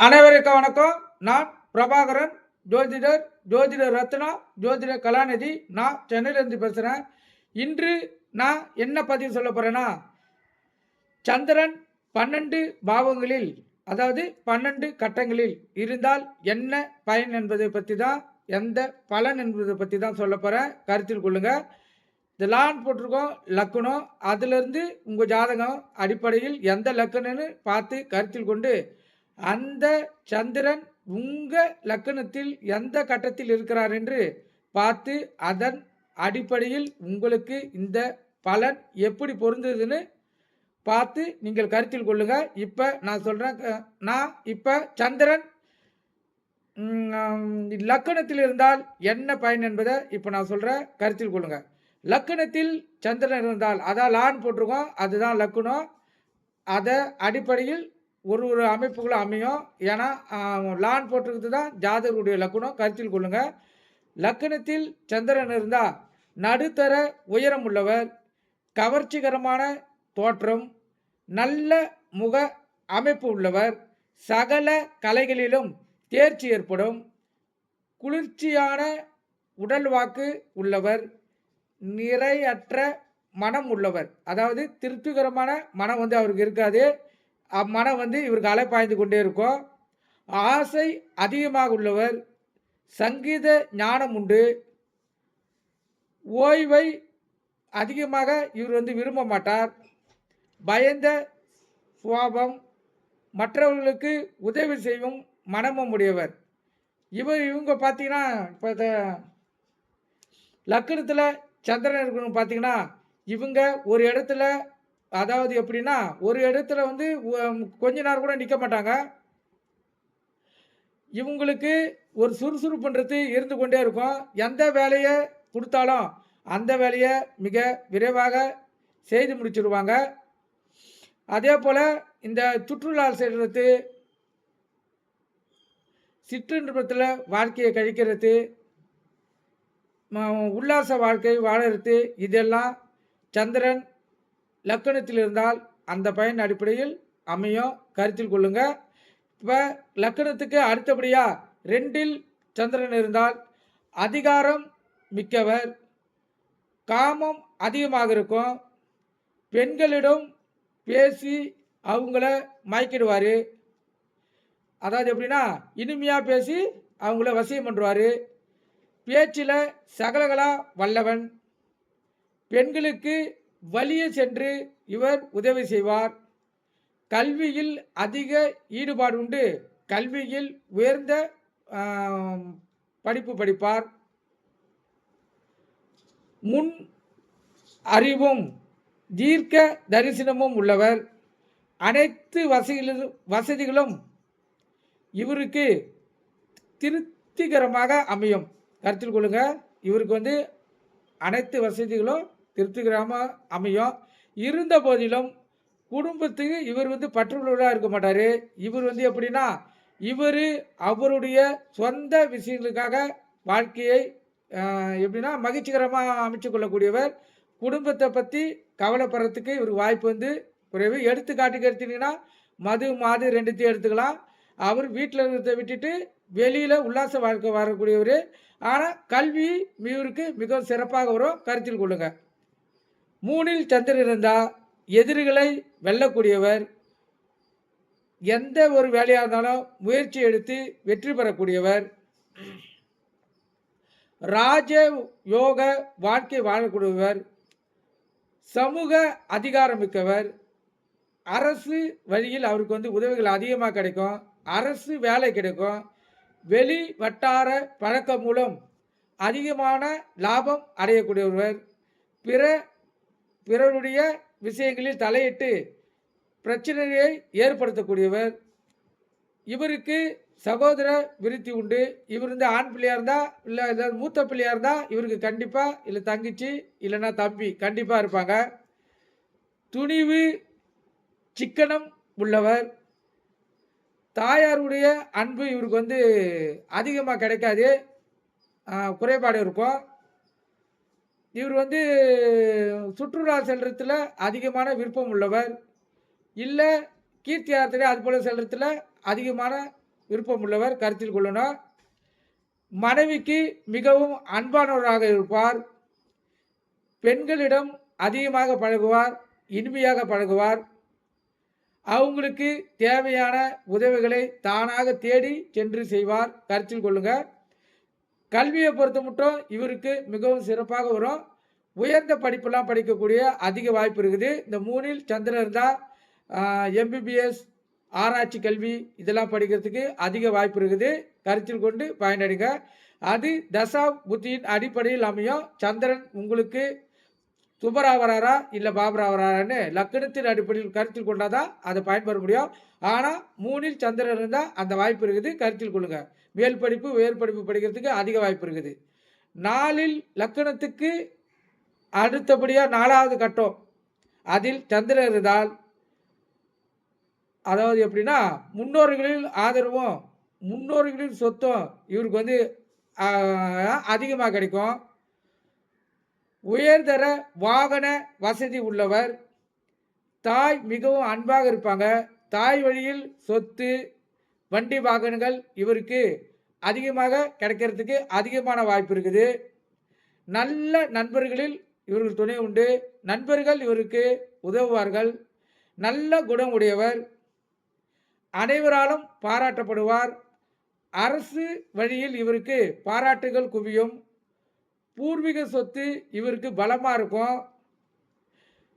அனைவருக்கும் வணக்கம். நான் பிரபாகரன். ஜோதிடர் ஜோதிடர் ரத்னா ஜோதிடர் கலாநிதி. நான் சென்னையிலேருந்து பேசுகிறேன் இன்று நான் என்ன பதிவு சொல்ல போகிறேன்னா சந்திரன் பன்னெண்டு பாவங்களில் அதாவது பன்னெண்டு கட்டங்களில் இருந்தால் என்ன பயன் என்பதை பற்றி தான் எந்த பலன் என்பதை பற்றி தான் சொல்ல போகிறேன் கருத்தில் கொள்ளுங்கள் இந்த லான் போட்டிருக்கோம் லக்குனம் அதிலிருந்து உங்கள் ஜாதகம் அடிப்படையில் எந்த லக்குனன்னு பார்த்து கருத்தில் கொண்டு அந்த சந்திரன் உங்கள் லக்கணத்தில் எந்த கட்டத்தில் இருக்கிறார் என்று பார்த்து அதன் அடிப்படையில் உங்களுக்கு இந்த பலன் எப்படி பொருந்ததுன்னு பார்த்து நீங்கள் கருத்தில் கொள்ளுங்க. இப்போ நான் சொல்கிறேன் நான் இப்போ சந்திரன் லக்கணத்தில் இருந்தால் என்ன பயன் என்பதை இப்போ நான் சொல்கிறேன் கருத்தில் கொள்ளுங்க. லக்கணத்தில் சந்திரன் இருந்தால் அதான் லான் போட்டிருக்கோம் அதுதான் லக்குணம். அதை அடிப்படையில் ஒரு ஒரு அமைப்புகளும் அமையும். ஏன்னா லான் போட்டிருக்கிறது தான் ஜாதகருடைய லக்குணம். கருத்தில் கொள்ளுங்க. லக்கணத்தில் சந்திரன் இருந்தால் நடுத்தர உயரம் உள்ளவர் கவர்ச்சிகரமான தோற்றம் நல்ல முக அமைப்பு உள்ளவர் சகல கலைகளிலும் தேர்ச்சி ஏற்படும். குளிர்ச்சியான உடல் வாக்கு உள்ளவர் நிறையற்ற மனம் உள்ளவர். அதாவது திருப்திகரமான மனம் வந்து அவருக்கு இருக்காது. அம்மனம் வந்து இவருக்கு அலைப்பாய்ந்து கொண்டே இருக்கும். ஆசை அதிகமாக உள்ளவர். சங்கீத ஞானம் உண்டு. ஓய்வை அதிகமாக இவர் வந்து விரும்ப மாட்டார். பயந்த சுவாபம் மற்றவர்களுக்கு உதவி செய்யும் மனமும் உடையவர். இவர் இவங்க பார்த்தீங்கன்னா இப்போ லக்கணத்தில் சந்திரன் இருக்கணும் பார்த்தீங்கன்னா இவங்க ஒரு இடத்துல அதாவது எப்படின்னா ஒரு இடத்துல வந்து கொஞ்ச நேரம் கூட நிற்க மாட்டாங்க. இவங்களுக்கு ஒரு சுறுசுறுப்புன்றது இருந்து கொண்டே இருக்கும். எந்த வேலையை கொடுத்தாலும் அந்த வேலையை மிக விரைவாக செய்து முடிச்சிருவாங்க. அதே போல் இந்த சுற்றுலா செல்வது சிற்றின்பத்தில் வாழ்க்கையை கழிக்கிறது உல்லாச வாழ்க்கை வாழறது இதெல்லாம் சந்திரன் லக்கணத்தில் இருந்தால் அந்த பயன் அடிப்படையில் அமையும் கருத்தில் கொள்ளுங்க. இப்போ லக்கணத்துக்கு அடுத்தபடியாக ரெண்டில் சந்திரன் இருந்தால் அதிகாரம் மிக்கவர். காமம் அதிகமாக இருக்கும். பெண்களிடம் பேசி அவங்கள மயக்கிடுவார். அதாவது எப்படின்னா இனிமையாக பேசி அவங்கள வசியம் பண்ணுவார் பேச்சில் சகலகலா வல்லவன். பெண்களுக்கு வலிய சென்று இவர் உதவி செய்வார். கல்வியில் அதிக ஈடுபாடு உண்டு. கல்வியில் உயர்ந்த படிப்பு படிப்பார். முன் அறிவும் தீர்க்க தரிசனமும் உள்ளவர். அனைத்து வசதிகளும் வசதிகளும் இவருக்கு திருப்திகரமாக அமையும். கருத்தில் கொள்ளுங்க. இவருக்கு வந்து அனைத்து வசதிகளும் திருப்திகரமாக அமையும். இருந்த போதிலும் குடும்பத்துக்கு இவர் வந்து பற்றுள்ளவராக இருக்க மாட்டார். இவர் வந்து எப்படின்னா இவர் அவருடைய சொந்த விஷயங்களுக்காக வாழ்க்கையை எப்படின்னா மகிழ்ச்சிகரமாக அமைச்சு கொள்ளக்கூடியவர். குடும்பத்தை பற்றி கவலைப்படுறதுக்கு இவருக்கு வாய்ப்பு வந்து குறைவு. எடுத்துக்காட்டுக்கு எடுத்துட்டிங்கன்னா மது மாது ரெண்டுத்தையும் எடுத்துக்கலாம். அவர் வீட்டில் இருக்கிறத விட்டுட்டு வெளியில் உல்லாச வாழ்க்கை வரக்கூடியவர் ஆனால் கல்வி இவருக்கு மிகவும் சிறப்பாக வரும். கருத்தில் கொள்ளுங்கள் மூணில் சந்திரன் இருந்தால் எதிரிகளை வெல்லக்கூடியவர். எந்த ஒரு வேலையாக இருந்தாலும் முயற்சி எடுத்து வெற்றி பெறக்கூடியவர். ராஜ யோக வாழ்க்கை வாழக்கூடியவர். சமூக அதிகாரமிக்கவர் அரசு வழியில் அவருக்கு வந்து உதவிகள் அதிகமாக கிடைக்கும். அரசு வேலை கிடைக்கும். வெளி வட்டார பழக்கம் மூலம் அதிகமான லாபம் அடையக்கூடியவர். பிற பிறருடைய விஷயங்களில் தலையிட்டு பிரச்சனையை ஏற்படுத்தக்கூடியவர். இவருக்கு சகோதர விருத்தி உண்டு. இவர் வந்து ஆண் பிள்ளையாக இருந்தால் இல்லை ஏதாவது மூத்த பிள்ளையாக இருந்தால் இவருக்கு கண்டிப்பாக இல்லை தங்கச்சி இல்லைன்னா தம்பி கண்டிப்பாக இருப்பாங்க. துணிவு சிக்கனம் உள்ளவர். தாயாருடைய அன்பு இவருக்கு வந்து அதிகமாக கிடைக்காது. குறைபாடு இருக்கும். இவர் வந்து சுற்றுலா செல்றதுல அதிகமான விருப்பம் உள்ளவர். இல்லை கீர்த்தி யாத்திரை அது போல் செல்றதுல அதிகமான விருப்பம் உள்ளவர் கருத்தில் கொள்ளணும். மனைவிக்கு மிகவும் அன்பானவராக இருப்பார். பெண்களிடம் அதிகமாக பழகுவார் இனிமையாக பழகுவார். அவங்களுக்கு தேவையான உதவிகளை தானாக தேடி சென்று செய்வார். கருத்தில் கொள்ளுங்கள் கல்வியை பொறுத்த மட்டும் இவருக்கு மிகவும் சிறப்பாக வரும். உயர்ந்த படிப்பெல்லாம் படிக்கக்கூடிய அதிக வாய்ப்பு இருக்குது. இந்த மூணில் சந்திரன் இருந்தால் எம்பிபிஎஸ் ஆராய்ச்சி கல்வி இதெல்லாம் படிக்கிறதுக்கு அதிக வாய்ப்பு இருக்குது. கருத்தில் கொண்டு பயனடைங்க. அது தசா புத்தியின் அடிப்படையில் அமையும். சந்திரன் உங்களுக்கு சுபராவராரா இல்லை பாபரா வராரான்னு லக்கணத்தின் அடிப்படையில் கருத்தில் கொண்டால் தான் அதை பயன்பெற முடியும். ஆனால் மூணில் சந்திரன் இருந்தால் அந்த வாய்ப்பு இருக்குது. கருத்தில் கொள்ளுங்கள் மேல் படிப்பு உயர் படிப்பு படிக்கிறதுக்கு அதிக வாய்ப்பு இருக்குது. நாலில் லக்கணத்துக்கு அடுத்தபடியாக நாலாவது கட்டம். அதில் சந்திரன் இருந்தால் அதாவது எப்படின்னா முன்னோர்களில் ஆதரவும் முன்னோர்களின் சொத்தும் இவருக்கு வந்து அதிகமாக கிடைக்கும். உயர்தர வாகன வசதி உள்ளவர் தாய் மிகவும் அன்பாக இருப்பாங்க. தாய் வழியில் சொத்து வண்டி வாகனங்கள் இவருக்கு அதிகமாக கிடைக்கிறதுக்கு அதிகமான வாய்ப்பு இருக்குது. நல்ல நண்பர்களில் இவர்கள் துணை உண்டு. நண்பர்கள் இவருக்கு உதவுவார்கள். நல்ல குணம் உடையவர். அனைவராலும் பாராட்டப்படுவார். அரசு வழியில் இவருக்கு பாராட்டுகள் குவியும். பூர்வீக சொத்து இவருக்கு பலமாக இருக்கும்.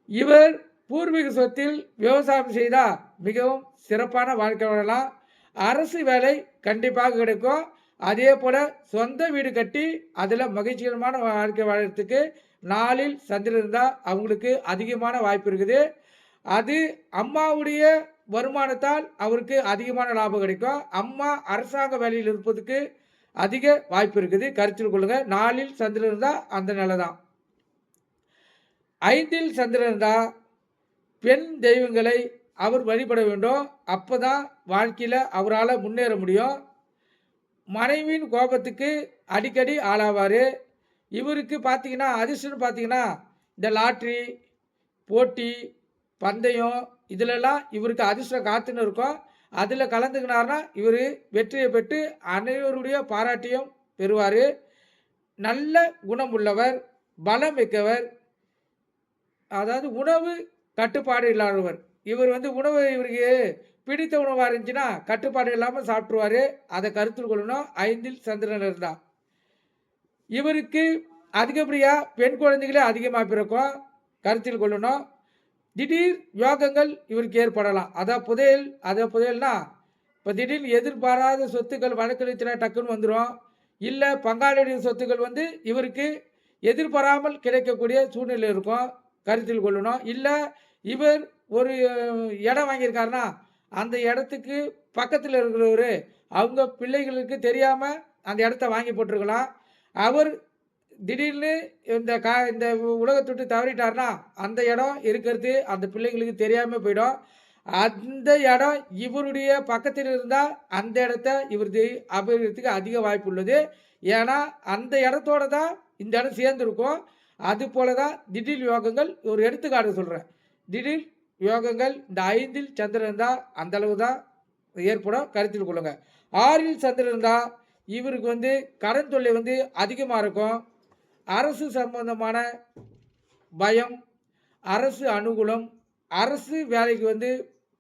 இவர் பூர்வீக சொத்தில் விவசாயம் செய்தால் மிகவும் சிறப்பான வாழ்க்கை வாழலாம். அரசு வேலை கண்டிப்பாக கிடைக்கும். அதே போல் சொந்த வீடு கட்டி அதில் மகிழ்ச்சிகரமான வாழ்க்கை வாழறதுக்கு நாளில் சந்திரன் இருந்தால் அவங்களுக்கு அதிகமான வாய்ப்பு இருக்குது. அது அம்மாவுடைய வருமானத்தால் அவருக்கு அதிகமான லாபம் கிடைக்கும். அம்மா அரசாங்க வேலையில் இருப்பதுக்கு அதிக வாய்ப்பு இருக்குது. கருத்தில் கொள்ளுங்கள் நாலில் சந்திரன் இருந்தால் அந்த நிலை தான் ஐந்தில் சந்திரன் இருந்தால் பெண் தெய்வங்களை அவர் வழிபட வேண்டும். அப்போ தான் வாழ்க்கையில் அவரால் முன்னேற முடியும். மனைவியின் கோபத்துக்கு அடிக்கடி ஆளாவார். இவருக்கு பார்த்தீங்கன்னா அதிர்ஷ்டம்னு பார்த்தீங்கன்னா இந்த லாட்ரி போட்டி பந்தயம் இதிலெல்லாம் இவருக்கு அதிர்ஷ்டம் காத்துன்னு இருக்கும். அதில் கலந்துக்கினார்னா இவர் வெற்றியை பெற்று அனைவருடைய பாராட்டியும் பெறுவார். நல்ல குணம் உள்ளவர் பலம் மிக்கவர். அதாவது உணவு கட்டுப்பாடு இல்லாதவர். இவர் வந்து உணவு இவருக்கு பிடித்த உணவாக இருந்துச்சுன்னா கட்டுப்பாடு இல்லாமல் சாப்பிட்ருவார் அதை கருத்தில் கொள்ளணும். ஐந்தில் சந்திரன் இருந்தால் இவருக்கு அதிகப்படியாக பெண் குழந்தைகளே அதிகமாக பிறக்கும். கருத்தில் கொள்ளணும். திடீர் யோகங்கள் இவருக்கு ஏற்படலாம். அதான் புதையல் அதை புதையல்னா இப்போ திடீர்னு எதிர்பாராத சொத்துக்கள் வழக்கறிஞர் டக்குன்னு வந்துடும் இல்லை பங்காளியுடைய சொத்துக்கள் வந்து இவருக்கு எதிர்பாராமல் கிடைக்கக்கூடிய சூழ்நிலை இருக்கும். கருத்தில் கொள்ளணும். இல்லை இவர் ஒரு இடம் வாங்கியிருக்காருன்னா அந்த இடத்துக்கு பக்கத்தில் இருக்கிறவர் அவங்க பிள்ளைகளுக்கு தெரியாமல் அந்த இடத்த வாங்கி போட்டிருக்கலாம். அவர் திடீர்னு இந்த கா இந்த உலகத்தொட்டு தவறிட்டார்னா அந்த இடம் இருக்கிறது அந்த பிள்ளைங்களுக்கு தெரியாமல் போயிடும். அந்த இடம் இவருடைய பக்கத்தில் இருந்தால் அந்த இடத்த இவருக்கு அபிவிருத்திக்கு அதிக வாய்ப்பு உள்ளது. ஏன்னா அந்த இடத்தோட தான் இந்த இடம் சேர்ந்துருக்கும். அது போல தான் திடீர் யோகங்கள் ஒரு எடுத்துக்காட்டு சொல்கிறேன் திடீர் யோகங்கள் இந்த ஐந்தில் சந்திரன் இருந்தால் அந்த அளவு தான் ஏற்படும். கருத்தில் கொள்ளுங்க. ஆறில் சந்திரன் இருந்தால் இவருக்கு வந்து கடன் தொல்லை வந்து அதிகமாக இருக்கும். அரசு சம்பந்தமான பயம் அரசு அனுகூலம் அரசு வேலைக்கு வந்து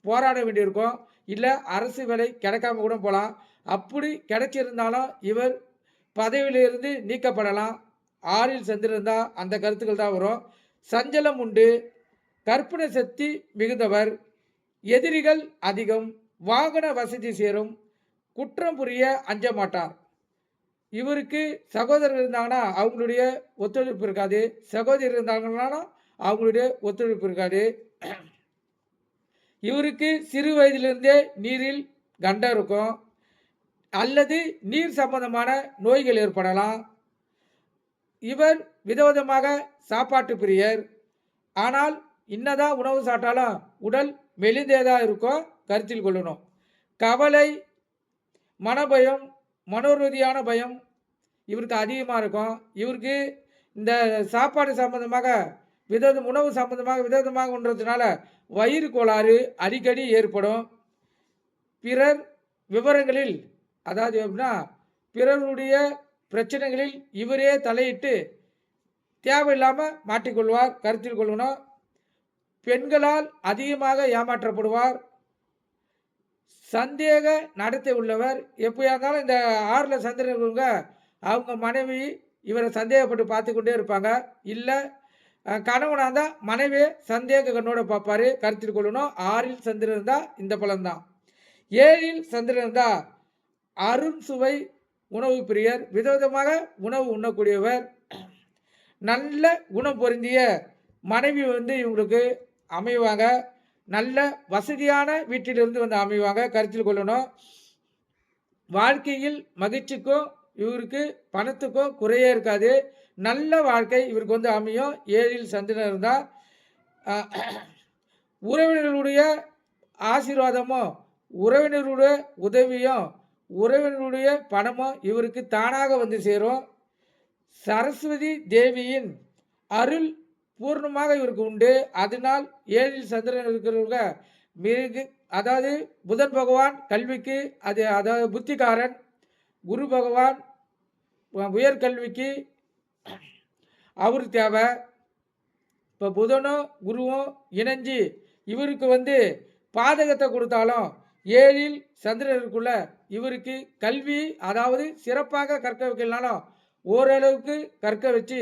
போராட வேண்டியிருக்கும். இல்லை அரசு வேலை கிடைக்காம கூட போகலாம் அப்படி கிடைச்சிருந்தாலும் இவர் பதவியிலிருந்து நீக்கப்படலாம். ஆறில் சென்றிருந்தால் அந்த கருத்துக்கள் தான் வரும். சஞ்சலம் உண்டு. கற்பனை சக்தி மிகுந்தவர். எதிரிகள் அதிகம் வாகன வசதி சேரும். குற்றம் புரிய அஞ்ச மாட்டார். இவருக்கு சகோதரர் இருந்தாங்கன்னா அவங்களுடைய ஒத்துழைப்பு இருக்காது. சகோதரர் இருந்தாங்கன்னா அவங்களுடைய ஒத்துழைப்பு இருக்காது. இவருக்கு சிறு வயதிலிருந்தே நீரில் கண்டம் இருக்கும். அல்லது நீர் சம்பந்தமான நோய்கள் ஏற்படலாம். இவர் விதவிதமாக சாப்பாட்டு பிரியர். ஆனால் இன்னதான் உணவு சாப்பிட்டாலும் உடல் மெலிந்தேதாக இருக்கும் கருத்தில் கொள்ளணும். கவலை மனபயம் மனோரீதியான பயம் இவருக்கு அதிகமாக இருக்கும். இவருக்கு இந்த சாப்பாடு சம்மந்தமாக வித உணவு சம்மந்தமாக விதவிதமாக உண்றதுனால வயிறு கோளாறு அடிக்கடி ஏற்படும். பிறர் விவரங்களில் அதாவது எப்படின்னா பிறருடைய பிரச்சனைகளில் இவரே தலையிட்டு தேவையில்லாமல் மாட்டிக்கொள்வார். கருத்தில் கொள்ளணும். பெண்களால் அதிகமாக ஏமாற்றப்படுவார். சந்தேக நடத்தை உள்ளவர். எப்படியா இருந்தாலும் இந்த ஆறில் சந்திரன் இருக்கிறவங்க அவங்க மனைவி இவரை சந்தேகப்பட்டு பார்த்து கொண்டே இருப்பாங்க. இல்லை கணவனாக இருந்தால் மனைவியை சந்தேக கண்ணோட பார்ப்பாரு கருத்தில் கொள்ளணும். ஆறில் சந்திரன் இருந்தால் இந்த பலன்தான் ஏழில் சந்திரன் இருந்தால் அருண் சுவை உணவு பிரியர் விதவிதமாக உணவு உண்ணக்கூடியவர். நல்ல குணம் பொருந்திய மனைவி வந்து இவங்களுக்கு அமைவாங்க. நல்ல வசதியான வீட்டிலிருந்து வந்து அமைவாங்க. கருத்தில் கொள்ளணும். வாழ்க்கையில் மகிழ்ச்சிக்கும் இவருக்கு பணத்துக்கும் குறையே இருக்காது. நல்ல வாழ்க்கை இவருக்கு வந்து அமையும். ஏழில் சந்திரன் இருந்தால் உறவினர்களுடைய ஆசீர்வாதமும் உறவினருடைய உதவியும் உறவினருடைய பணமும் இவருக்கு தானாக வந்து சேரும். சரஸ்வதி தேவியின் அருள் பூர்ணமாக இவருக்கு உண்டு. அதனால் ஏழில் சந்திரன் இருக்கிறவங்க மிக அதாவது புதன் பகவான் கல்விக்கு அது அதாவது புத்திகாரன் குரு பகவான் உயர்கல்விக்கு அவர் தேவை. இப்போ புதனும் குருவும் இணைஞ்சு இவருக்கு வந்து பாதகத்தை கொடுத்தாலும் ஏழில் சந்திரனுக்குள்ள இவருக்கு கல்வி அதாவது சிறப்பாக கற்க வைக்கலனாலும் ஓரளவுக்கு கற்க வச்சு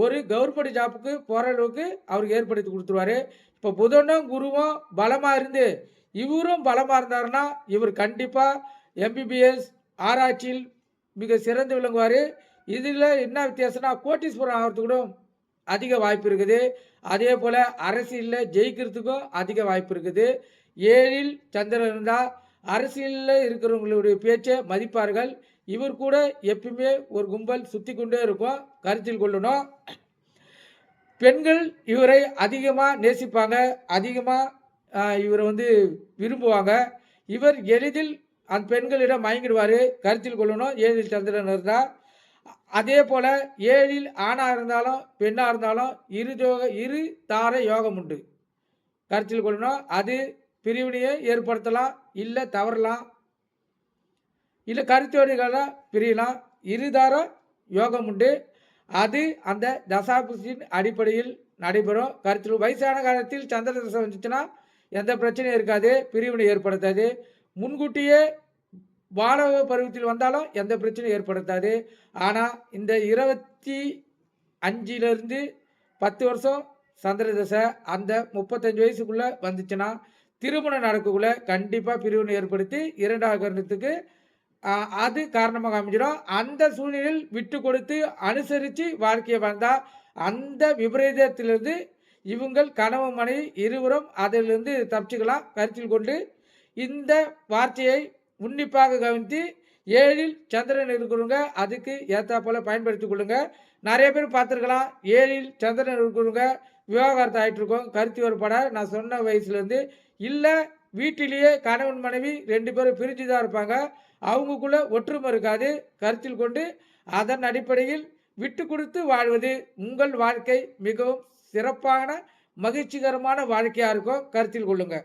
ஒரு கவர்மெண்ட் ஜாப்புக்கு போகிற அளவுக்கு அவருக்கு ஏற்படுத்தி கொடுத்துருவாரு. இப்போ புதனும் குருவும் பலமாக இருந்து இவரும் பலமாக இருந்தாருன்னா இவர் கண்டிப்பாக எம்பிபிஎஸ் ஆராய்ச்சியில் மிக சிறந்து விளங்குவார். இதில் என்ன வித்தியாசம்னா கோட்டீஸ்வரம் ஆகிறதுக்கு கூட அதிக வாய்ப்பு இருக்குது. அதே போல் அரசியலில் ஜெயிக்கிறதுக்கும் அதிக வாய்ப்பு இருக்குது. ஏழில் சந்திரன் இருந்தால் அரசியலில் இருக்கிறவங்களுடைய பேச்சை மதிப்பார்கள். இவர் கூட எப்பயுமே ஒரு கும்பல் சுற்றி கொண்டே இருக்கும். கருத்தில் கொள்ளணும். பெண்கள் இவரை அதிகமாக நேசிப்பாங்க. அதிகமாக இவரை வந்து விரும்புவாங்க. இவர் எளிதில் அந்த பெண்களிடம் மயங்கிடுவார். கருத்தில் கொள்ளணும். ஏழில் சந்திரன் இருந்தால் அதே போல் ஏழில் ஆணாக இருந்தாலும் பெண்ணாக இருந்தாலும் இரு யோக இரு தார யோகம் உண்டு. கருத்தில் கொள்ளணும். அது பிரிவினையை ஏற்படுத்தலாம். இல்லை தவறலாம். இல்லை கருத்தோடுகளாக பிரியலாம். இருதார யோகம் உண்டு. அது அந்த தசாபுஷின் அடிப்படையில் நடைபெறும். கருத்தில் வயசான காலத்தில் சந்திர தசை வந்துச்சுன்னா எந்த பிரச்சனையும் இருக்காது. பிரிவினை ஏற்படுத்தாது. முன்கூட்டியே வானவ பருவத்தில் வந்தாலும் எந்த பிரச்சனையும் ஏற்படுத்தாது. ஆனால் இந்த இருபத்தி அஞ்சிலிருந்து பத்து வருஷம் சந்திர தசை அந்த முப்பத்தஞ்சு வயசுக்குள்ளே வந்துச்சுன்னா திருமணம் நடக்கக்குள்ள கண்டிப்பாக பிரிவினை ஏற்படுத்தி இரண்டாவது கருணத்துக்கு அது காரணமாக அமைஞ்சிடும். அந்த சூழ்நிலையில் விட்டு கொடுத்து அனுசரித்து வாழ்க்கையை வாழ்ந்தால் அந்த விபரீதத்திலிருந்து இவங்கள் கணவன் மனைவி இருவரும் அதிலிருந்து தப்பிச்சுக்கலாம். கருத்தில் கொண்டு இந்த வார்த்தையை உன்னிப்பாக கவனித்து ஏழில் சந்திரன் இருக்கிறவங்க அதுக்கு ஏற்றா போல் பயன்படுத்தி கொள்ளுங்க. நிறைய பேர் பார்த்துருக்கலாம் ஏழில் சந்திரன் இருக்கிறவங்க விவகாரத்தை ஆகிட்டு இருக்கோம் கருத்து படம் நான் சொன்ன வயசுலேருந்து இல்லை வீட்டிலேயே கணவன் மனைவி ரெண்டு பேரும் பிரிஞ்சு தான் இருப்பாங்க. அவங்களுக்குள்ள ஒற்றுமை இருக்காது. கருத்தில் கொண்டு அதன் அடிப்படையில் விட்டு கொடுத்து வாழ்வது உங்கள் வாழ்க்கை மிகவும் சிறப்பான மகிழ்ச்சிகரமான வாழ்க்கையாக இருக்கும் கருத்தில் கொள்ளுங்க.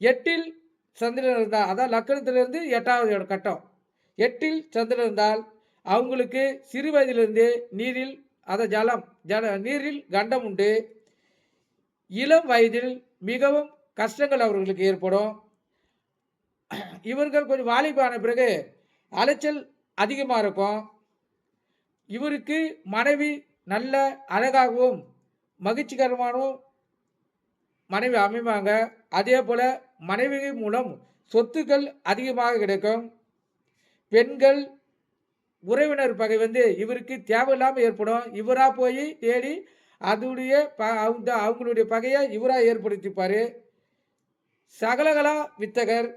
எட்டில் சந்திரன் இருந்தால் அதான் லக்கணத்திலிருந்து எட்டாவது கட்டம். எட்டில் சந்திரன் இருந்தால் அவங்களுக்கு சிறு வயதிலிருந்து நீரில் அதை ஜலம் ஜல நீரில் கண்டம் உண்டு. இளம் வயதில் மிகவும் கஷ்டங்கள் அவர்களுக்கு ஏற்படும். இவர்கள் கொஞ்சம் வாலிபான பிறகு அலைச்சல் அதிகமாக இருக்கும். இவருக்கு மனைவி நல்ல அழகாகவும் மகிழ்ச்சிகரமானவும் மனைவி அமைவாங்க. அதே போல் மனைவி மூலம் சொத்துக்கள் அதிகமாக கிடைக்கும். பெண்கள் உறவினர் பகை வந்து இவருக்கு தேவையில்லாமல் ஏற்படும். இவராக போய் தேடி அதனுடைய ப அவங்க அவங்களுடைய பகையை இவராக ஏற்படுத்திப்பார். சகலகலா வித்தகர்.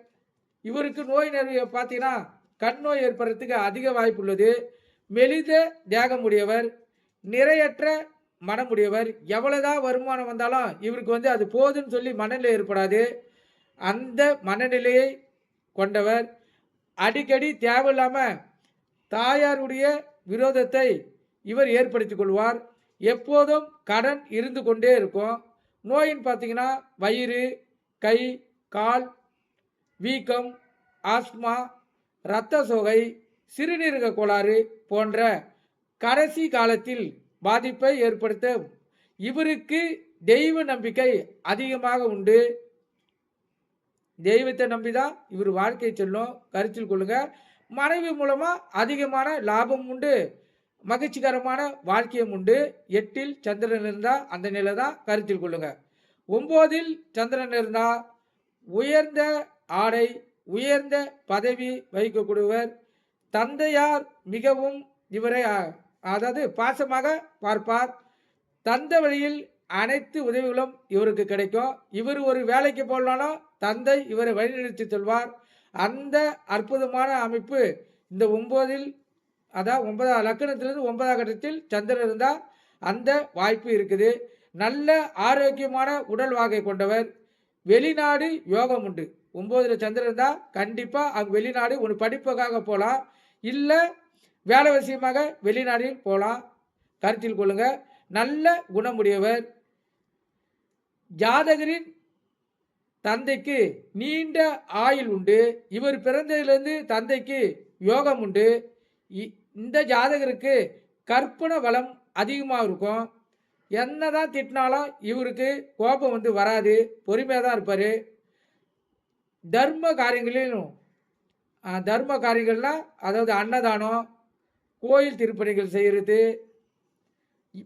இவருக்கு நோய் நிறைய பார்த்தீங்கன்னா கண் நோய் ஏற்படுறதுக்கு அதிக வாய்ப்பு உள்ளது. மெலித தேகமுடையவர் நிறையற்ற மனமுடையவர். எவ்வளோதான் வருமானம் வந்தாலும் இவருக்கு வந்து அது போதுன்னு சொல்லி மனநிலை ஏற்படாது. அந்த மனநிலையை கொண்டவர். அடிக்கடி தேவையில்லாமல் தாயாருடைய விரோதத்தை இவர் ஏற்படுத்தி கொள்வார். எப்போதும் கடன் இருந்து கொண்டே இருக்கும். நோயின்னு பார்த்தீங்கன்னா வயிறு கை கால் வீக்கம் ஆஸ்மா இரத்த சோகை சிறுநீரக கோளாறு போன்ற கடைசி காலத்தில் பாதிப்பை ஏற்படுத்தும். இவருக்கு தெய்வ நம்பிக்கை அதிகமாக உண்டு. தெய்வத்தை நம்பி தான் இவர் வாழ்க்கை செல்லும். கருத்தில் கொள்ளுங்க. மனைவி மூலமாக அதிகமான லாபம் உண்டு. மகிழ்ச்சிகரமான வாழ்க்கையும் உண்டு. எட்டில் சந்திரன் இருந்தால் அந்த நிலை தான் கருத்தில் கொள்ளுங்கள் ஒம்போதில் சந்திரன் இருந்தால் உயர்ந்த ஆடை உயர்ந்த பதவி வகிக்கக்கூடியவர். தந்தையார் மிகவும் இவரை அதாவது பாசமாக பார்ப்பார். தந்த வழியில் அனைத்து உதவிகளும் இவருக்கு கிடைக்கும். இவர் ஒரு வேலைக்கு போனாலும் தந்தை இவரை வழிநடத்தி செல்வார். அந்த அற்புதமான அமைப்பு இந்த ஒம்போதில் அதான் ஒன்பதாம் லக்கணத்திலிருந்து ஒன்பதாம் கட்டத்தில் சந்திரன் இருந்தால் அந்த வாய்ப்பு இருக்குது. நல்ல ஆரோக்கியமான உடல் வாகை கொண்டவர். வெளிநாடு யோகம் உண்டு. ஒம்போதில் சந்திரன் இருந்தால் கண்டிப்பாக அங்கே வெளிநாடு ஒன்று படிப்புக்காக போகலாம் இல்லை வேலை விஷயமாக வெளிநாடில் போகலாம் கருத்தில் கொள்ளுங்க. நல்ல குணமுடையவர். ஜாதகரின் தந்தைக்கு நீண்ட ஆயுள் உண்டு. இவர் பிறந்ததிலிருந்து தந்தைக்கு யோகம் உண்டு. இ- இந்த ஜாதகருக்கு கற்பனை வளம் அதிகமாக இருக்கும். என்ன தான் திட்டினாலும் இவருக்கு கோபம் வந்து வராது பொறுமையாக தான் இருப்பார். தர்ம காரியங்களிலும் தர்ம காரியங்கள்லாம் அதாவது அன்னதானம் கோயில் திருப்பணிகள் செய்கிறது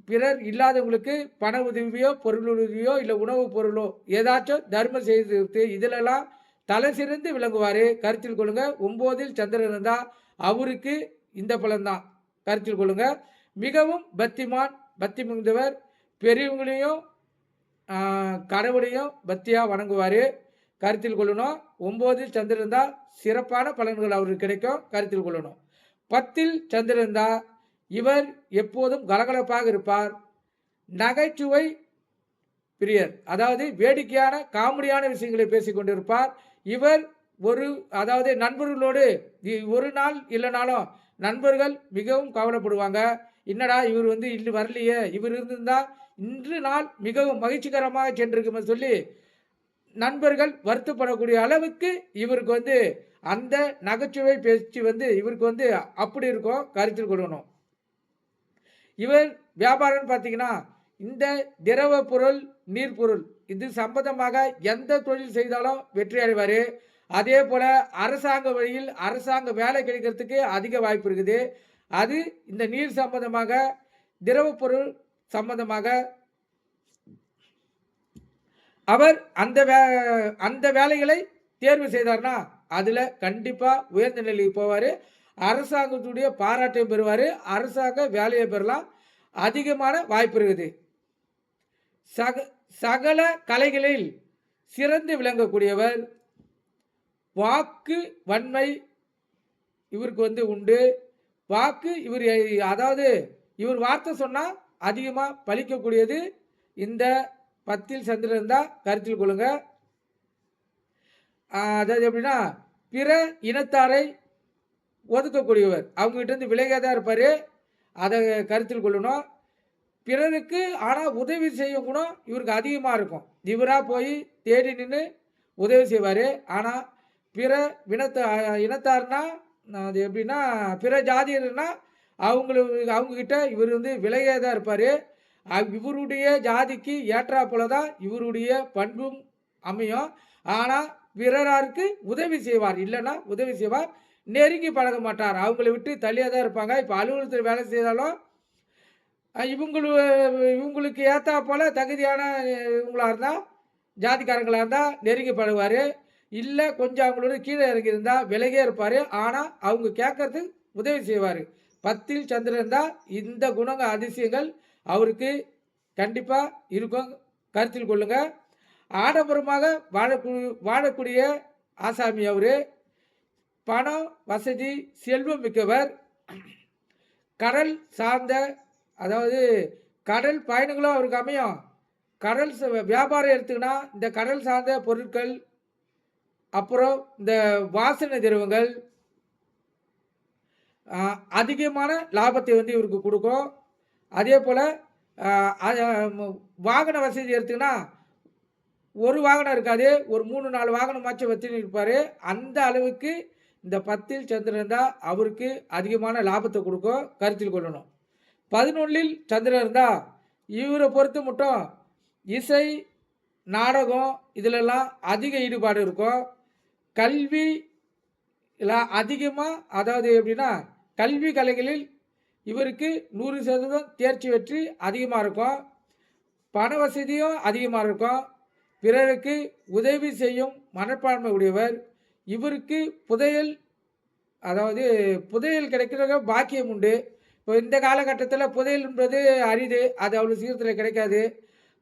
பிறர் இல்லாதவங்களுக்கு பண உதவியோ பொருள் உதவியோ இல்லை உணவுப் பொருளோ ஏதாச்சும் தர்மம் செய்து இதிலெல்லாம் தலை சிறந்து விளங்குவார். கருத்தில் கொள்ளுங்க. ஒம்போதில் சந்திரன் இருந்தால் அவருக்கு இந்த பலன்தான். கருத்தில் கொள்ளுங்க. மிகவும் பக்திமான் பக்தி மிகுந்தவர் பெரியவங்களையும் கடவுளையும் பக்தியாக வணங்குவார். கருத்தில் கொள்ளணும். ஒம்போதில் சந்திரன் இருந்தால் சிறப்பான பலன்கள் அவருக்கு கிடைக்கும். கருத்தில் கொள்ளணும். பத்தில் சந்திரன் இருந்தால் இவர் எப்போதும் கலகலப்பாக இருப்பார். நகைச்சுவை பிரியர். அதாவது வேடிக்கையான காமெடியான விஷயங்களை பேசி கொண்டிருப்பார் இவர் ஒரு அதாவது நண்பர்களோடு ஒரு நாள் இல்லைனாலும் நண்பர்கள் மிகவும் கவலைப்படுவாங்க. என்னடா இவர் வந்து இல்லை வரலையே. இவர் இருந்திருந்தால் இன்று நாள் மிகவும் மகிழ்ச்சிகரமாக சென்றிருக்குமே சொல்லி நண்பர்கள் வருத்தப்படக்கூடிய அளவுக்கு இவருக்கு வந்து அந்த நகைச்சுவை பேச்சு வந்து இவருக்கு வந்து அப்படி இருக்கும் கருத்தில் கொள்ளணும். இவர் வியாபாரம்னு பார்த்தீங்கன்னா இந்த திரவ பொருள் நீர் பொருள் இது சம்பந்தமாக எந்த தொழில் செய்தாலும் வெற்றி அடைவார். அதே போல் அரசாங்க வழியில் அரசாங்க வேலை கிடைக்கிறதுக்கு அதிக வாய்ப்பு இருக்குது. அது இந்த நீர் சம்பந்தமாக திரவ பொருள் சம்பந்தமாக அவர் அந்த வே அந்த வேலைகளை தேர்வு செய்தார்னா அதில் கண்டிப்பாக உயர்ந்த நிலைக்கு போவார். அரசாங்கத்துடைய பாராட்டையும் பெறுவார். அரசாங்க வேலையை பெறலாம். அதிகமான வாய்ப்பு இருக்குது. சக சகல கலைகளில் சிறந்து விளங்கக்கூடியவர் வாக்கு வன்மை இவருக்கு வந்து உண்டு. வாக்கு இவர் அதாவது இவர் வார்த்தை சொன்னால் அதிகமாக பலிக்கக்கூடியது இந்த பத்தில் சந்திரன் தான் கருத்தில் கொள்ளுங்க. அதாவது எப்படின்னா பிற இனத்தாரை ஒதுக்கக்கூடியவர். அவங்ககிட்ட இருந்து விலகியாக தான் இருப்பார். அதை கருத்தில் கொள்ளணும். பிறருக்கு ஆனால் உதவி செய்யும் குணம் இவருக்கு அதிகமாக இருக்கும். இவராக போய் தேடி நின்று உதவி செய்வார். ஆனால் பிற வினத்த இனத்தார்னா அது எப்படின்னா பிற ஜாதியர்னா அவங்களுக்கு அவங்கக்கிட்ட இவர் வந்து விலகியாக தான் இருப்பார் இவருடைய ஜாதிக்கு ஏற்றாப்புல தான் இவருடைய பண்பும் அமையும். ஆனால் பிறராருக்கு உதவி செய்வார். இல்லைன்னா உதவி செய்வார். நெருங்கி பழக மாட்டார். அவங்கள விட்டு தள்ளியாக தான் இருப்பாங்க. இப்போ அலுவலகத்தில் வேலை செய்தாலும் இவங்களு இவங்களுக்கு ஏற்றா போல் தகுதியான இவங்களாக இருந்தால் ஜாதிக்காரங்களாக இருந்தால் நெருங்கி பழகுவார். இல்லை கொஞ்சம் அவங்களோட கீழே இறங்கி இருந்தால் விலகே இருப்பார். ஆனால் அவங்க கேட்கறதுக்கு உதவி செய்வார். பத்தில் சந்திரன் இருந்தால் இந்த குணங்க அதிசயங்கள் அவருக்கு கண்டிப்பாக இருக்கும். கருத்தில் கொள்ளுங்கள் ஆடம்பரமாக வாழக்கூடிய வாழக்கூடிய ஆசாமி அவர். பணம் வசதி செல்வம் மிக்கவர். கடல் சார்ந்த அதாவது கடல் பயணங்களும் அவருக்கு அமையும். கடல் ச- வியாபாரம் எடுத்துக்கினா இந்த கடல் சார்ந்த பொருட்கள் அப்புறம் இந்த வாசனை திரவங்கள் அதிகமான லாபத்தை வந்து இவருக்கு கொடுக்கும். அதே போல் வாகன வசதி எடுத்துக்கினா ஒரு வாகனம் இருக்காது. ஒரு மூணு நாலு வாகனமாச்சும் வச்சுன்னு இருப்பார் அந்த அளவுக்கு இந்த பத்தில் சந்திரன் இருந்தால் அவருக்கு அதிகமான லாபத்தை கொடுக்கும் கருத்தில் கொள்ளணும். பதினொன்றில் சந்திரன் இருந்தால் இவரை பொறுத்து மட்டும் இசை நாடகம் இதிலெல்லாம் அதிக ஈடுபாடு இருக்கும். கல்வி எல்லாம் அதிகமாக அதாவது எப்படின்னா கல்வி கலைகளில் இவருக்கு நூறு சதவீதம் தேர்ச்சி வெற்றி அதிகமாக இருக்கும். பண வசதியும் அதிகமாக இருக்கும். பிறருக்கு உதவி செய்யும் மனப்பான்மை உடையவர். இவருக்கு புதையல் அதாவது புதையல் கிடைக்கிறவங்க பாக்கியம் உண்டு. இப்போ இந்த காலகட்டத்தில் புதையல் என்பது அரிது அது அவ்வளோ சீக்கிரத்தில் கிடைக்காது.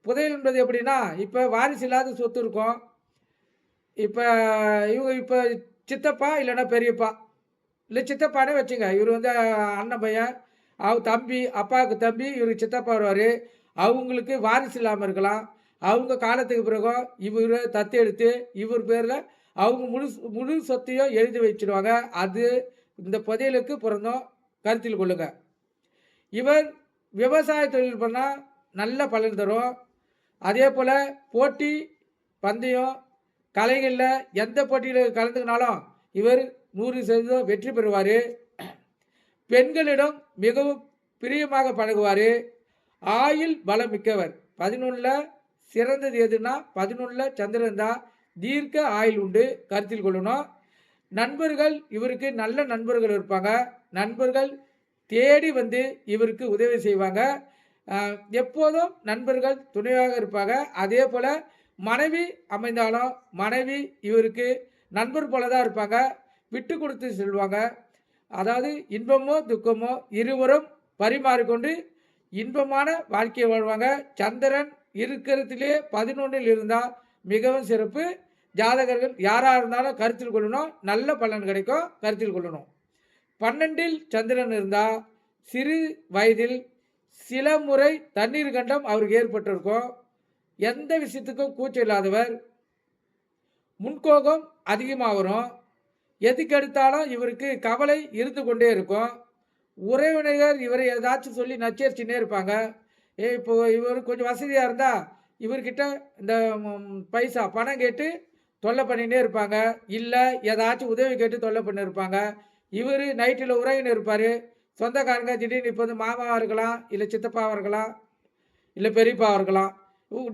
புதையல் என்பது எப்படின்னா இப்போ வாரிசு இல்லாத சொத்து இருக்கும். இப்போ இவங்க இப்போ சித்தப்பா இல்லைன்னா பெரியப்பா. இல்லை சித்தப்பானே வச்சுங்க. இவர் வந்து அண்ணன் பையன் அவர் தம்பி அப்பாவுக்கு தம்பி இவர் சித்தப்பா வருவார். அவங்களுக்கு வாரிசு இல்லாமல் இருக்கலாம். அவங்க காலத்துக்கு பிறகு இவர் தத்து எடுத்து இவர் பேரில் அவங்க முழு முழு சொத்தையும் எழுதி வச்சிடுவாங்க அது இந்த புதையலுக்கு பிறந்தோம். கருத்தில் கொள்ளுங்க. இவர் விவசாய தொழில் பண்ணால் நல்ல பலன் தரும். அதே போல் போட்டி பந்தயம் கலைகளில் எந்த போட்டியில் கலந்துக்கினாலும் இவர் நூறு சதவீதம் வெற்றி பெறுவார். பெண்களிடம் மிகவும் பிரியமாக பழகுவார். ஆயில் பலம் மிக்கவர் பதினொன்றில் சிறந்தது எதுனா பதினொன்றில் சந்திரன் தான். தீர்க்க ஆயுள் உண்டு கருத்தில் கொள்ளணும். நண்பர்கள் இவருக்கு நல்ல நண்பர்கள் இருப்பாங்க. நண்பர்கள் தேடி வந்து இவருக்கு உதவி செய்வாங்க. எப்போதும் நண்பர்கள் துணையாக இருப்பாங்க. அதே போல் மனைவி அமைந்தாலும் மனைவி இவருக்கு நண்பர் போல தான் இருப்பாங்க. விட்டு கொடுத்து செல்வாங்க. அதாவது இன்பமோ துக்கமோ இருவரும் பரிமாறிக்கொண்டு இன்பமான வாழ்க்கையை வாழ்வாங்க. சந்திரன் இருக்கிறதுலே பதினொன்றில் இருந்தால் மிகவும் சிறப்பு. ஜாதகர்கள் யாராக இருந்தாலும் கருத்தில் கொள்ளணும். நல்ல பலன் கிடைக்கும் கருத்தில் கொள்ளணும். பன்னெண்டில் சந்திரன் இருந்தால் சிறு வயதில் சில முறை தண்ணீர் கண்டம் அவருக்கு ஏற்பட்டிருக்கும். எந்த விஷயத்துக்கும் கூச்சம் இல்லாதவர். முன்கோபம் அதிகமாக வரும். எதுக்கு எடுத்தாலும் இவருக்கு கவலை இருந்து கொண்டே இருக்கும். உறவினர்கள் இவரை ஏதாச்சும் சொல்லி நச்சரிச்சுன்னே இருப்பாங்க. ஏ இப்போ இவர் கொஞ்சம் வசதியாக இருந்தால் இவர்கிட்ட இந்த பைசா பணம் கேட்டு தொல்லை பண்ணினே இருப்பாங்க. இல்லை ஏதாச்சும் உதவி கேட்டு தொல்லை பண்ணியிருப்பாங்க இவர் நைட்டில் உறவினர் இருப்பார். சொந்தக்காரங்க திடீர்னு இப்போ வந்து மாமாவாக இருக்கலாம் இல்லை சித்தப்பாவாக இருக்கலாம் இல்லை பெரியப்பாவாக இருக்கலாம்.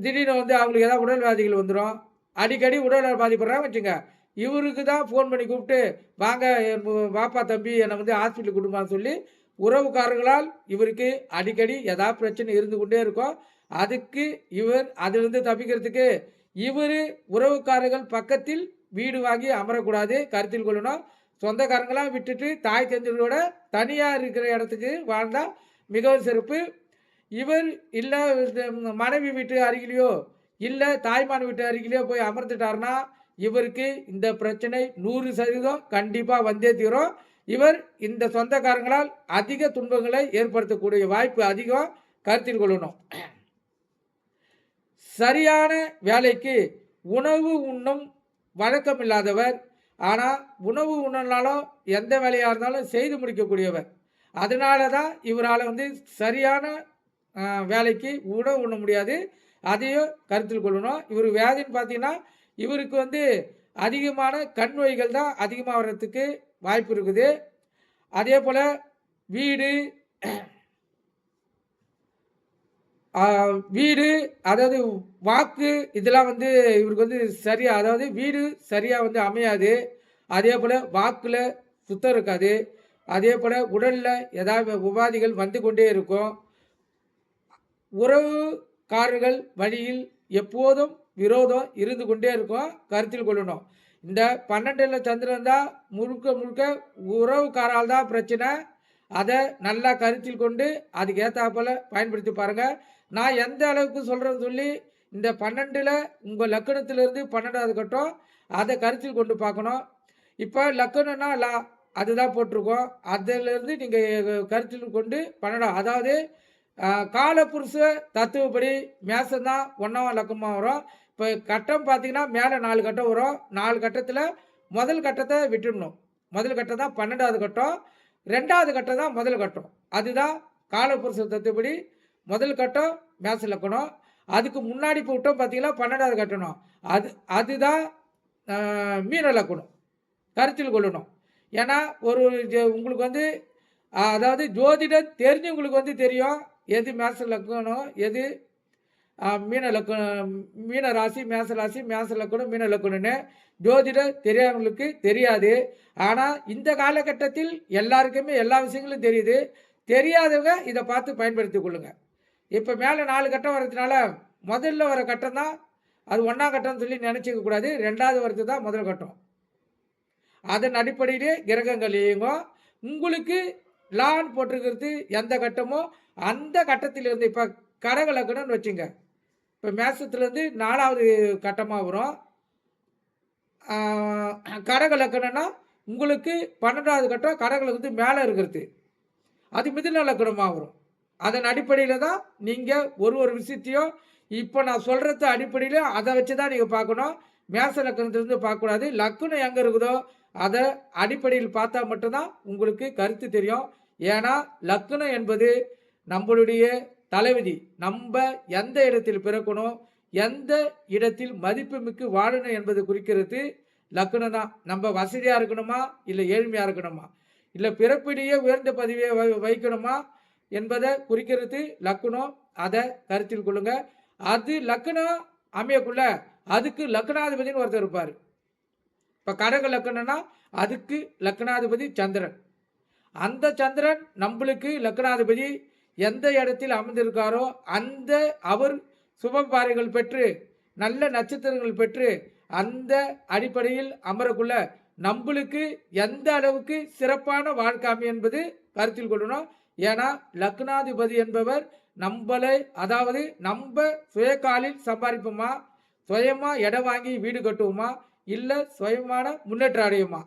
திடீர்னு வந்து அவங்களுக்கு ஏதாவது உடல் வியாதிகள் வந்துடும் அடிக்கடி உடல் பாதிப்படுறாங்க வச்சுங்க. இவருக்கு தான் ஃபோன் பண்ணி கூப்பிட்டு வாங்க என் பாப்பா வாப்பா தம்பி என்னை வந்து ஹாஸ்பிட்டல் கொடுமான்னு சொல்லி உறவுக்காரர்களால் இவருக்கு அடிக்கடி ஏதாவது பிரச்சனை இருந்து கொண்டே இருக்கும். அதுக்கு இவர் அதிலிருந்து தப்பிக்கிறதுக்கு இவர் உறவுக்காரர்கள் பக்கத்தில் வீடு வாங்கி அமரக்கூடாது கருத்தில் கொள்ளணும். சொந்தக்காரங்களாம் விட்டுட்டு தாய் தந்தையோட தனியாக இருக்கிற இடத்துக்கு வாழ்ந்தால் மிகவும் சிறப்பு. இவர் இல்லை மனைவி வீட்டு அருகிலேயோ இல்லை தாய்மான் வீட்டு அருகிலேயோ போய் அமர்ந்துட்டாருன்னா இவருக்கு இந்த பிரச்சனை நூறு சதவீதம் கண்டிப்பாக வந்தே தீரும். இவர் இந்த சொந்தக்காரங்களால் அதிக துன்பங்களை ஏற்படுத்தக்கூடிய வாய்ப்பு அதிகம். கருத்தில் கொள்ளணும். சரியான வேலைக்கு உணவு உண்ணும் வழக்கம் இல்லாதவர் ஆனால் உணவு உண்ணனாலும் எந்த வேலையாக இருந்தாலும் செய்து முடிக்கக்கூடியவர். அதனால தான் இவரால் வந்து சரியான வேலைக்கு உணவு உண்ண முடியாது. அதையும் கருத்தில் கொள்ளணும். இவர் வேதின்னு பார்த்தீங்கன்னா இவருக்கு வந்து அதிகமான கண் நோய்கள் தான் அதிகமாக வர்றதுக்கு வாய்ப்பு இருக்குது. அதே போல் வீடு வீடு அதாவது வாக்கு இதெல்லாம் வந்து இவருக்கு வந்து சரியாக அதாவது வீடு சரியாக வந்து அமையாது. அதே போல் வாக்கில் சுத்தம் இருக்காது. அதே போல் உடலில் ஏதாவது உபாதிகள் வந்து கொண்டே இருக்கும். உறவுக்காரர்கள் வழியில் எப்போதும் விரோதம் இருந்து கொண்டே இருக்கும் கருத்தில் கொள்ளணும். இந்த பன்னெண்டில் சந்திரன் தான் முழுக்க முழுக்க உறவுக்காரால் தான் பிரச்சனை. அதை நல்லா கருத்தில் கொண்டு அதுக்கு ஏற்றாப்போல் பயன்படுத்தி பாருங்கள் நான் எந்த அளவுக்கு சொல்கிறேன்னு சொல்லி இந்த பன்னெண்டில் உங்கள் லக்கணத்திலிருந்து பன்னெண்டாவது கட்டம் அதை கருத்தில் கொண்டு பார்க்கணும். இப்போ லக்கணம்னா லா அதுதான் போட்டிருக்கோம். அதிலிருந்து நீங்கள் கருத்தில் கொண்டு பன்னெண்டாம் அதாவது காலப்புருஷ தத்துவப்படி மேசம்தான் ஒன்றாம் லக்கமாக வரும். இப்போ கட்டம் பார்த்தீங்கன்னா மேலே நாலு கட்டம் வரும். நாலு கட்டத்தில் முதல் கட்டத்தை விட்டுடணும். முதல் கட்டம் தான் பன்னெண்டாவது கட்டம். ரெண்டாவது கட்டம் தான் முதல் கட்டம். அதுதான் காலப்புருஷ தத்துவப்படி முதல் கட்டம் மேச லக்கணம். அதுக்கு முன்னாடி போட்டோம் பார்த்தீங்கன்னா பன்னெண்டாவது கட்டணும். அது அதுதான் மீன லக்கணம். கருத்தில் கொள்ளணும். ஏன்னா ஒரு உங்களுக்கு வந்து அதாவது ஜோதிடம் தெரிஞ்சவங்களுக்கு வந்து தெரியும். எது மேச லக்கணம்? எது மீன லக்கணம் மீன ராசி மேச ராசி மேச லக்கணம் மீன லக்கணம்னு ஜோதிடம் தெரியாதவங்களுக்கு தெரியாது. ஆனால் இந்த காலகட்டத்தில் எல்லாருக்குமே எல்லா விஷயங்களும் தெரியுது. தெரியாதவங்க இதை பார்த்து பயன்படுத்தி கொள்ளுங்கள் இப்போ மேலே நாலு கட்டம் வர்றதுனால முதல்ல வர கட்டம் தான் அது ஒன்றாம் கட்டம்னு சொல்லி நினச்சிக்க கூடாது. ரெண்டாவது வரது தான் முதல் கட்டம். அதன் அடிப்படையிலே கிரகங்கள் இயங்கும். உங்களுக்கு லான் போட்டிருக்கிறது எந்த கட்டமோ அந்த கட்டத்திலிருந்து இப்போ கடகலக்கணம்னு வச்சுங்க. இப்போ மேசத்துலேருந்து நாலாவது கட்டமாக வரும். கரகலக்கணம்னா உங்களுக்கு பன்னெண்டாவது கட்டம் கடக வந்து மேலே இருக்கிறது. அது மிதுன லக்கணமாக வரும். அதன் அடிப்படையில் தான் நீங்கள் ஒரு ஒரு விஷயத்தையும் இப்போ நான் சொல்கிறது அடிப்படையில் அதை வச்சு தான் நீங்கள் பார்க்கணும். மேச லக்கணத்திலிருந்து பார்க்கக்கூடாது. லக்கணம் எங்கே இருக்குதோ அதை அடிப்படையில் பார்த்தா மட்டும்தான் உங்களுக்கு கருத்து தெரியும். ஏன்னா லக்குனம் என்பது நம்மளுடைய தலைவிதி நம்ம எந்த இடத்தில் பிறக்கணும் எந்த இடத்தில் மதிப்புமிக்கு வாழணும் என்பது குறிக்கிறது லக்குனம் தான் நம்ம வசதியாக இருக்கணுமா? இல்லை ஏழ்மையாக இருக்கணுமா? இல்லை பிறப்பிலேயே உயர்ந்த பதவியை வை வைக்கணுமா என்பதை குறிக்கிறது லக்கணம் அதை கருத்தில் கொள்ளுங்க. அது லக்கணம் அமையக்குள்ள அதுக்கு லக்னாதிபதினு ஒருத்தர் இருப்பார். இப்போ கடக லக்கணம்னா அதுக்கு லக்னாதிபதி சந்திரன். அந்த சந்திரன் நம்மளுக்கு லக்னாதிபதி எந்த இடத்தில் அமர்ந்திருக்காரோ அந்த அவர் சுபபாறைகள் பெற்று நல்ல நட்சத்திரங்கள் பெற்று அந்த அடிப்படையில் அமரக்குள்ள நம்மளுக்கு எந்த அளவுக்கு சிறப்பான வாழ்க்கை என்பது கருத்தில் கொள்ளணும். ஏன்னா லக்னாதிபதி என்பவர் நம்மளை அதாவது நம்ம சுயக்காலில் சம்பாதிப்போமா? சுயமா இடம் வாங்கி வீடு கட்டுவோமா? இல்லை சுயமான முன்னேற்றம் அடையுமா?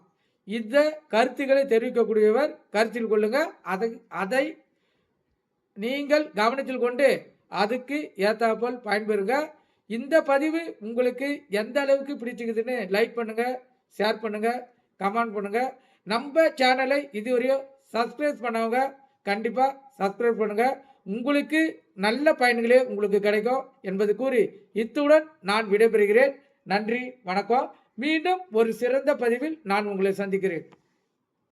இந்த கருத்துக்களை தெரிவிக்கக்கூடியவர் கருத்தில் கொள்ளுங்க. அதை அதை நீங்கள் கவனத்தில் கொண்டு அதுக்கு ஏத்தாப்போல் பயன்பெறுங்க. இந்த பதிவு உங்களுக்கு எந்த அளவுக்கு பிடிச்சிக்குதுன்னு லைக் பண்ணுங்கள் ஷேர் பண்ணுங்கள் கமெண்ட் பண்ணுங்கள் நம்ம சேனலை இதுவரையும் சப்ஸ்கிரைப் பண்ணவங்க கண்டிப்பாக சப்ஸ்கிரைப் பண்ணுங்கள் உங்களுக்கு நல்ல பயன்களே உங்களுக்கு கிடைக்கும் என்பது கூறி இத்துடன் நான் விடைபெறுகிறேன். நன்றி வணக்கம். மீண்டும் ஒரு சிறந்த பதிவில் நான் உங்களை சந்திக்கிறேன்.